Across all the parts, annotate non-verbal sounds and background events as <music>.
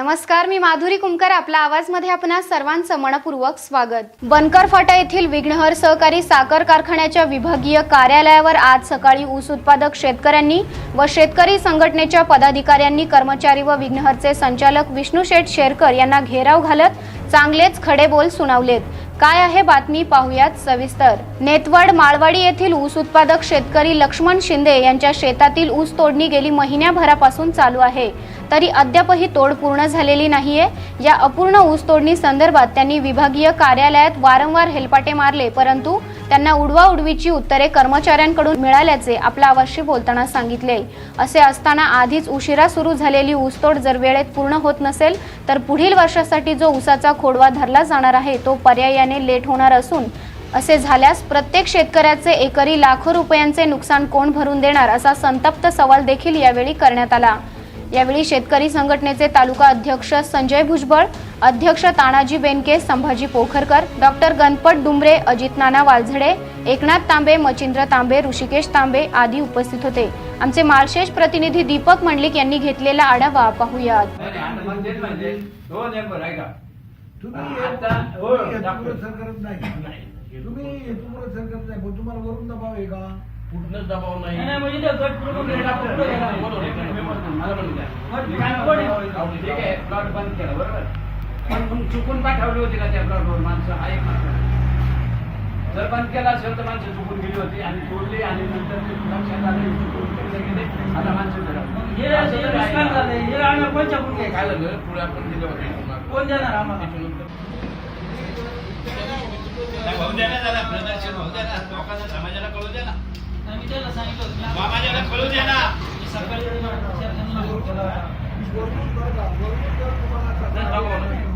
नमस्कार मी माधुरी कुमकर. आपला आवाजमध्ये आपणा सर्वांचं मनपूर्वक स्वागत. बनकर फाटा येथील विघ्नहर सहकारी साखर कारखान्याच्या विभागीय कार्यालयावर आज सकाळी ऊस उत्पादक शेतकऱ्यांनी व शेतकरी संघटनेच्या पदाधिकाऱ्यांनी कर्मचारी व विघ्नहरचे संचालक विष्णू शेठ शेरकर यांना घेराव घालत चांगलेच खडे बोल सुनावलेत. काय आहे बातमी? पाहूयात सविस्तर. नेतवड माळवाडी येथील ऊस उत्पादक शेतकरी लक्ष्मण शिंदे यांच्या शेतातील ऊस तोडणी गेली महिन्याभरापासून चालू आहे. तरी अद्यापही तोड पूर्ण झालेली नाहीये. या अपूर्ण ऊस तोडणी संदर्भात त्यांनी विभागीय कार्यालयात वारंवार हेलपाटे मारले परंतु त्यांना उडवा उडवीची उत्तरे कर्मचाऱ्यांकडून मिळाल्याचे आपल्या अवश्य बोलताना सांगितले. असे असताना आधीच उशिरा सुरू झालेली ऊसतोड जर वेळेत पूर्ण होत नसेल तर पुढील वर्षासाठी जो ऊसाचा खोडवा धरला जाणार आहे तो पर्यायाने लेट होणार असून असे झाल्यास प्रत्येक शेतकऱ्याचे एकरी लाखो रुपयांचे नुकसान कोण भरून देणार असा संतप्त सवाल देखील यावेळी करण्यात आला. यावेळी शेतकरी संघटनेचे तालुका अध्यक्ष संजय भुजबळ अध्यक्ष तानाजी बेनके संभाजी पोखरकर डॉक्टर गणपत डुंबरे अजित नाना वालझडे एकनाथ तांबे मचिंद्र तांबे ऋषिकेश तांबे आदी उपस्थित होते. आमचे माळशेष प्रतिनिधी दीपक मंडलिक यांनी घेतलेला आढावा पाहुयात. तुम्ही हे- तुम्हाला वरून दबाव आहे का? कुठनंच दबाव नाही. नाही, नाही, म्हणजे ते गट पूर्ण. आहे, मला. मग कोणी? ठीक आहे प्लॉट बंद केला बरोबर? पण चुकून पाठवली होती का त्या प्लॉटवर माणसं हा एक मात्र जर बंद केला असेल तर माणसं चुकून गेली होती आणि तोडली आणि नंतर ते लक्षात आलं की चुकून केले गेले आता माणसं फिरवली. हे असं हे तर आहे नुकसान का? झालंय. हे आम्ही कोणच्या कुठे काय झालं? पुढे आपण दिलं होतं कोण देणार आम्हाला? होऊ द्या ना दादा प्रदर्शन होऊ द्या ना. लोकांना समाजाला कळू द्या ना. आम्ही त्याला सांगितलं होतं की समाजाला कळू द्या ना. आम्ही सकाळी शेतकऱ्यांना फोन केला होता. वरून कर का? वरून कर तुम्हाला नाही, कसं- दबाव नाही.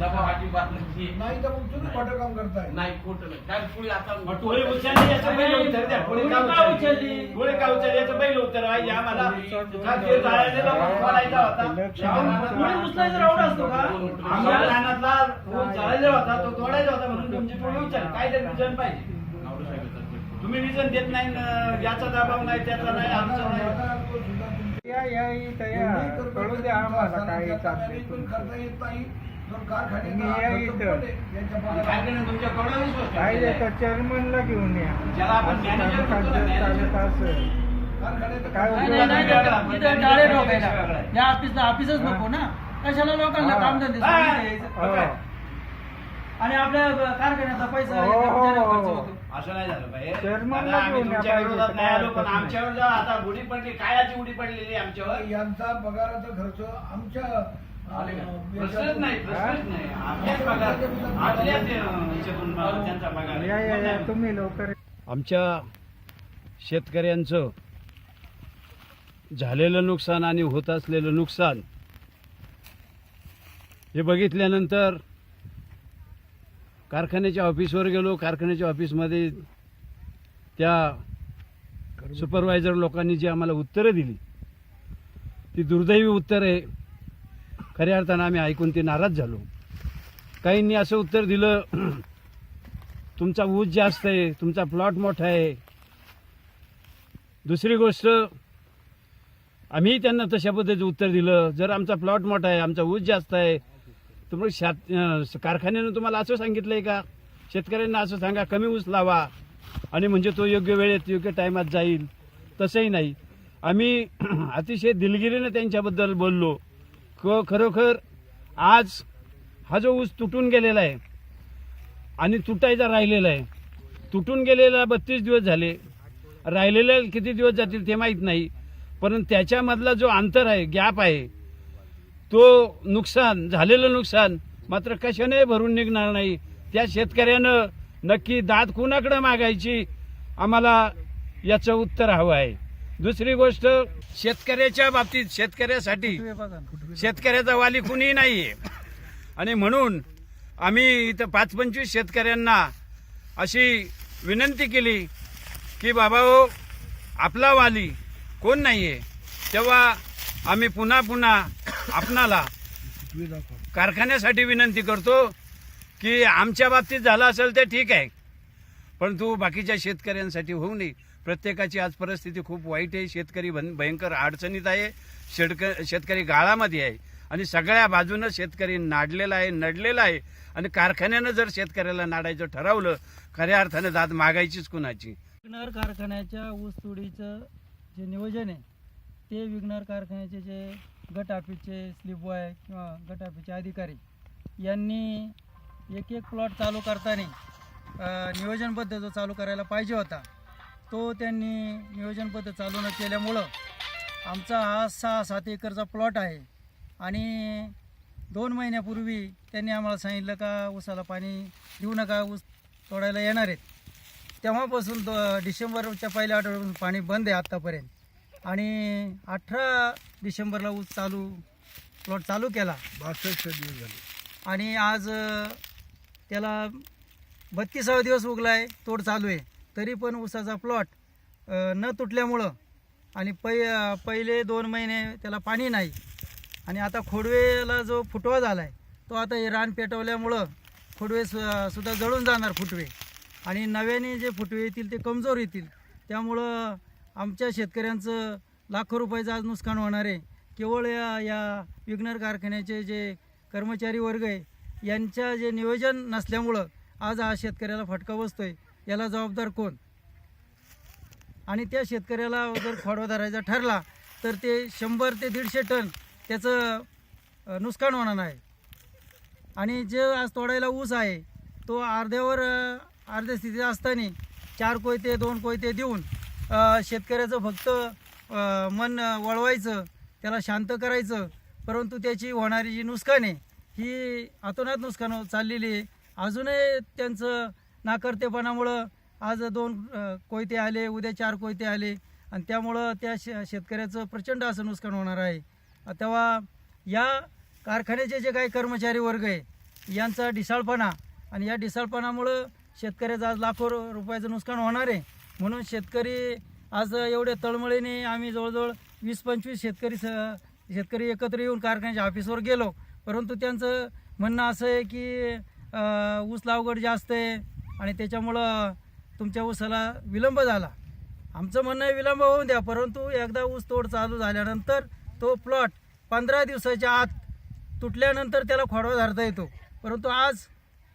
दबाव अजिबात नाही नाही तर मग तुम्ही खोटं काम करताय. नाही खोटं नाही. काय पुढे आता मग टोळी उचलली याचं पहिलं उत्तर द्या टोळी का टोळी का उचलली? उचलली? टोळी का उचलली? याचं पहिलं उत्तर आहे आम्हाला का ते जाळ्याने लोक फोडायचा होता. कोणी उचलायचं राऊंड असतो का? आम्हाला रानातला ऊस जाळलेला होता तो तोडायचा होता म्हणून तुमची टोळी उचलली. काय तरी रिझन पाहिजे. तुम्ही रिझन देत नाही न, याचा दबाव नाही त्याचा नाही आमचा नाही. या या इथं या. एवढी कर्मचारी कळू द्या आम्हाला काय त्याचा चाललंय management करता येत नाही. चेअरमनला घेऊन या. काय ऑफिसला ऑफिसच नको ना. कशाला लोकांना हा. कामधंदे हा. हो. आणि आपल्या कारखान्याचा पैसा असं नाही झालं पाहिजे चेअरमनला दादा, आम्ही घेऊन या तुमच्या पाहिजे, विरोधात तर नाही काय आलो पण हरकत नाही. आमच्यावर जा आता गुढी पडली कायची गुढी पडलेली आहे आमच्यावर? यांचा पगाराचा खर्च आमच्या आले का? अं, प्रश्नच याच्यातून- नाही प्रश्नच नाही. आपल्याच पगार आपल्याच अं, याच्यातून त्यांचा पगार या या या आहे. तुम्ही लवकर आमच्या शेतकऱ्यांचं झालेलं नुकसान आणि होत असलेलं नुकसान हे बघितल्यानंतर कारखान्याच्या ऑफिसवर गेलो. कारखान्याच्या ऑफिसमध्ये त्या सुपरवायझर लोकांनी जी आम्हाला उत्तरं दिली ती दुर्दैवी उत्तर आहे. खऱ्या अर्थानं आम्ही ऐकून ते नाराज झालो. काहींनी असं उत्तर दिलं तुमचा ऊस जास्त आहे तुमचा प्लॉट मोठा आहे. दुसरी गोष्ट आम्ही त्यांना तशा पद्धतीचं उत्तर दिलं. जर आमचा प्लॉट मोठा आहे आमचा ऊस जास्त आहे तुम्ही शात कारखान्यानं तुम्हाला असं सांगितलं आहे का? शेतकऱ्यांना असं सांगा कमी ऊस लावा. आणि म्हणजे तो योग्य वेळेत योग्य टायमात जाईल. तसंही नाही. आम्ही <clears throat> अतिशय दिलगिरीनं त्यांच्याबद्दल बोललो. क खरोखर आज हा जो ऊस तुटून गेलेला आहे आणि तुटायचा राहिलेला आहे. तुटून गेलेला बत्तीस दिवस झाले. राहिलेले किती दिवस जातील ते माहीत नाही. पण त्याच्यामधला जो अंतर आहे गॅप आहे तो नुकसान झालेलं नुकसान मात्र कशाने भरून निघणार नाही? त्या शेतकऱ्यानं नक्की दात कुणाकडे मागायची? आम्हाला याचं उत्तर हवं आहे. दुसरी गोष्ट शेतकऱ्याच्या बाबतीत शेतकऱ्यासाठी शेतकऱ्याचा वाली कुणीही नाहीये. आणि म्हणून आम्ही इथं पाच पंचवीस शेतकऱ्यांना अशी विनंती केली की बाबा हो आपला वाली कोण नाहीये? तेव्हा आम्ही पुन्हा पुन्हा आपणाला कारखान्यासाठी विनंती करतो की आमच्या बाबतीत झालं असेल ते ठीक आहे. परंतु बाकीच्या शेतकऱ्यांसाठी होऊ नये. प्रत्येकाची आज परिस्थिती खूप वाईट आहे. शेतकरी भयंकर अडचणीत आहे. शेतक शेतकरी गाळामध्ये आहे. आणि सगळ्या बाजूनं शेतकरी नाडलेला आहे नडलेला आहे. आणि कारखान्यानं जर शेतकऱ्याला नाडायचं ठरवलं खऱ्या अर्थानं दाद मागायचीच कुणाची? कारखान्याच्या ऊस जे नियोजन आहे ते विघ्नर कारखान्याचे जे गट ऑफिसचे स्लिप बॉय किंवा गट ऑफिसचे अधिकारी यांनी एक एक प्लॉट चालू करताना नियोजनबद्ध जो चालू करायला पाहिजे होता तो त्यांनी नियोजनबद्ध चालू न केल्यामुळं आमचा हा सहा सात एकरचा प्लॉट आहे. आणि दोन महिन्यापूर्वी त्यांनी आम्हाला सांगितलं का ऊसाला पाणी देऊ नका ऊस तोडायला येणार आहेत. तेव्हापासून दो डिसेंबरच्या पहिल्या आठवड्यापासून पाणी बंद आहे आत्तापर्यंत आणि अठरा डिसेंबरला ऊस चालू प्लॉट चालू केला. बासष्ट दिवस झाले. आणि आज त्याला बत्तीसावा दिवस उगला आहे तोड चालू आहे. तरी पण ऊसाचा प्लॉट न तुटल्यामुळं आणि पै पहिले दोन महिने त्याला पाणी नाही. आणि आता खोडवेला जो फुटवा झाला आहे तो आता हे रान पेटवल्यामुळं खोडवे सु सुद्धा जळून जाणार फुटवे. आणि नव्याने जे फुटवे येतील ते कमजोर येतील. त्यामुळं आमच्या शेतकऱ्यांचं लाखो रुपयाचं आज नुकसान होणार आहे. केवळ या या विघ्नर कारखान्याचे जे कर्मचारी वर्ग आहे यांच्या जे नियोजन नसल्यामुळं आज हा शेतकऱ्याला फटका बसतो आहे याला जबाबदार कोण? आणि त्या शेतकऱ्याला जर खोडवा धरायचा ठरला तर ते शंभर ते दीडशे टन त्याचं नुकसान होणार आहे. आणि जे आज तोडायला ऊस आहे तो अर्ध्यावर अर्ध्या स्थितीत असताना चार कोयते दोन कोयते देऊन शेतकऱ्याचं फक्त मन वळवायचं त्याला शांत करायचं परंतु त्याची होणारी जी नुकसान आहे ही अतोनात नुकसान होत चाललेली आहे. अजूनही त्यांचं नाकर्तेपणामुळं आज दोन कोयते आले उद्या चार कोयते आले आणि त्यामुळं त्या शे शेतकऱ्याचं प्रचंड असं नुकसान होणार आहे. तेव्हा या कारखान्याचे जे काही कर्मचारी वर्ग आहे यांचा ढिसाळपणा आणि या ढिसाळपणामुळं शेतकऱ्याचं आज लाखो रुपयाचं नुकसान होणार आहे. म्हणून शेतकरी आज एवढ्या तळमळीने आम्ही जवळजवळ वीस पंचवीस शेतकरी स शेतकरी एकत्र येऊन कारखान्याच्या ऑफिसवर गेलो. परंतु त्यांचं म्हणणं असं आहे की ऊस लावगड जास्त आहे आणि त्याच्यामुळं तुमच्या ऊसाला विलंब झाला. आमचं म्हणणं आहे विलंब होऊन द्या परंतु एकदा ऊस तोड चालू झाल्यानंतर तो प्लॉट पंधरा दिवसाच्या आत तुटल्यानंतर त्याला खोडवा धरता येतो. परंतु आज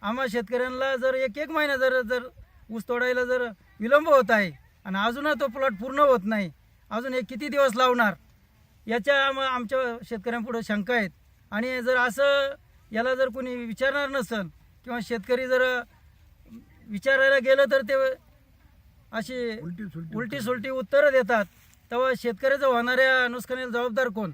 आम्हा शेतकऱ्यांना जर एक एक महिना जर जर ऊस तोडायला जर विलंब होत आहे आणि अजूनही तो प्लॉट पूर्ण होत नाही अजून हे किती दिवस लावणार? याच्या आम आमच्या शेतकऱ्यांपुढे शंका आहेत. आणि जर असं याला जर कोणी विचारणार नसेल किंवा शेतकरी जर विचारायला गेलं तर ते अशी उलटी सुलटी उलटी सुलटी उत्तरं देतात. तेव्हा शेतकऱ्याचं होणाऱ्या नुकसानीला जबाबदार कोण?